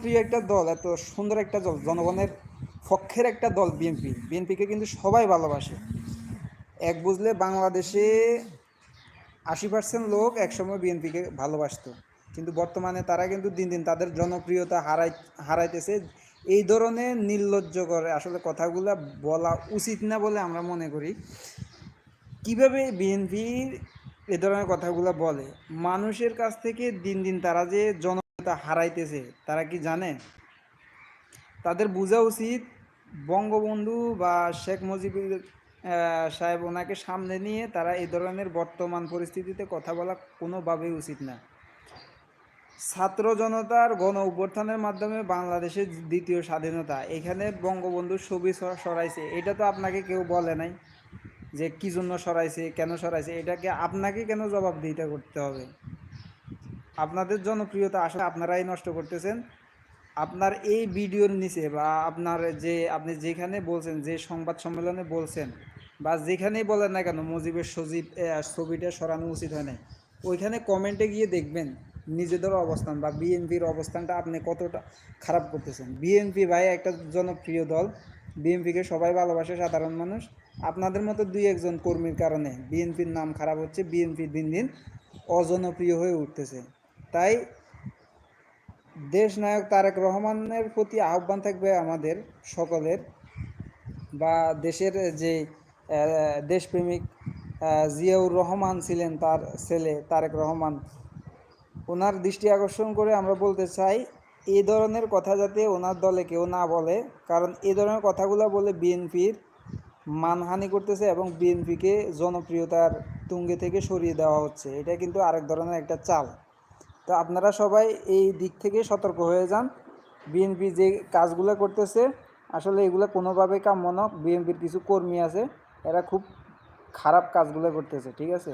জনপ্রিয় একটা দল, এত সুন্দর একটা দল, জনগণের পক্ষের একটা দল বিএনপি। বিএনপিকে কিন্তু সবাই ভালোবাসে। এক বুঝলে বাংলাদেশে আশি পার্সেন্ট লোক একসময় বিএনপিকে ভালোবাসতো। কিন্তু বর্তমানে তারা কিন্তু দিন দিন তাদের জনপ্রিয়তা হারাই হারাইতেছে। এই ধরনের নির্লজ্জকর আসলে কথাগুলো বলা উচিত না বলে আমরা মনে করি। কীভাবে বিএনপি এ ধরনের কথাগুলো বলে? মানুষের কাছ থেকে দিন দিন তারা যে জনপ্রিয়তা হারাইতেছে, তারা কি জানে? তাদের বোঝা উচিত বঙ্গবন্ধু বা শেখ মুজিবুর সাহেব ওনাকে সামনে নিয়ে তারা এই ধরনের বর্তমান পরিস্থিতিতে কথা বলা কোনোভাবেই উচিত না। ছাত্র জনতার গণ অভ্যর্থনের মাধ্যমে বাংলাদেশের দ্বিতীয় স্বাধীনতা, এখানে বঙ্গবন্ধুর ছবি সরাইছে, এটা তো আপনাকে কেউ বলে নাই যে কি জন্য সরাইছে, কেন সরাইছে, এটাকে আপনাকে কেন জবাবদিহিতা করতে হবে? আপনাদের জনপ্রিয়তা আসলে আপনারাই নষ্ট করতেছেন। আপনার এই ভিডিওর নিচে বা আপনার যে, আপনি যেখানে বলছেন, যে সংবাদ সম্মেলনে বলছেন বা যেখানেই বলেন না কেন, মুজিবের সজীব ছবিটা সরানো উচিত হয় না ওইখানে কমেন্টে গিয়ে দেখবেন নিজেদের অবস্থান বা বিএনপির অবস্থানটা আপনি কতটা খারাপ করতেছেন। বিএনপি ভাই একটা জনপ্রিয় দল। বিএনপিকে সবাই ভালোবাসে, সাধারণ মানুষ। আপনাদের মতো দুই একজন কর্মীর কারণে বিএনপির নাম খারাপ হচ্ছে। বিএনপি দিন দিন অজনপ্রিয় হয়ে উঠতেছে। তাই দেশনায়ক তারেক রহমানের প্রতি আহ্বান থাকবে আমাদের সকলের বা দেশের যে দেশপ্রেমিক জিয়াউর রহমান ছিলেন তার ছেলে তারেক রহমান, ওনার দৃষ্টি আকর্ষণ করে আমরা বলতে চাই এই ধরনের কথা যাতে ওনার দলে কেউ না বলে, কারণ এই ধরনের কথাগুলো বলে বিএনপির মানহানি করতেছে এবং বিএনপিকে জনপ্রিয়তার তুঙ্গে থেকে সরিয়ে দেওয়া হচ্ছে। এটা কিন্তু আরেক ধরনের একটা চাল। তো আপনারা সবাই এই দিক থেকে সতর্ক হয়ে যান। বিএনপি যে কাজগুলো করতেছে, আসলে এগুলো কোনোভাবে কাম্য না। বিএনপির কিছু কর্মী আছে, এরা খুব খারাপ কাজগুলো করতেছে, ঠিক আছে?